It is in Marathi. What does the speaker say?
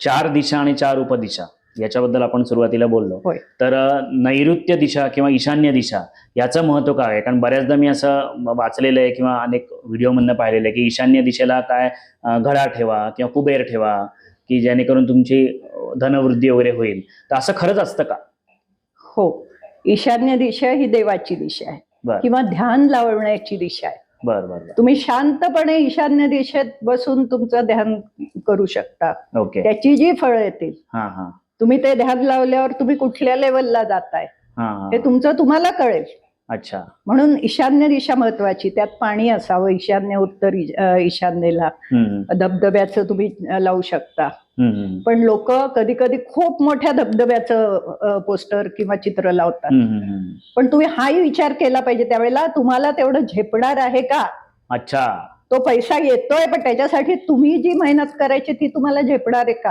चार दिशा आणि चार उपदिशा याच्याबद्दल आपण सुरुवातीला बोललो. तर नैऋत्य दिशा किंवा ईशान्य दिशा याचं महत्त्व काय आहे? कारण बऱ्याचदा मी असं वाचलेलं आहे किंवा अनेक व्हिडिओ मधनं पाहिलेलं आहे की ईशान्य दिशेला काय घडा ठेवा किंवा कुबेर ठेवा की जेणेकरून तुमची धनवृद्धी वगैरे होईल. तर असं खरंच असतं का? हो. ईशान्य दिशा ही देवाची दिशा आहे किंवा ध्यान लावण्याची दिशा आहे. बर बर. तुम्ही शांतपणे ईशान्य दिशेत बसून तुमचं ध्यान करू शकता. ओके. त्याची जी फळं येतील हा हा. तुम्ही ते ध्यान लावल्यावर तुम्ही कुठल्या लेवलला जाताय? हा हा. हे तुमचं तुम्हाला कळेल. अच्छा. म्हणून ईशान्य दिशा महत्वाची. त्यात पाणी असावं ईशान्य उत्तर ईशान्येला. धबधब्याचं तुम्ही लावू शकता. पण लोक कधी कधी खूप मोठ्या धबधब्याचं पोस्टर किंवा चित्र लावतात. पण तुम्ही हाही विचार केला पाहिजे त्यावेळेला तुम्हाला तेवढं झेपणार आहे का? अच्छा. तो पैसा येतोय पण त्याच्यासाठी तुम्ही जी मेहनत करायची ती तुम्हाला झेपणार आहे का?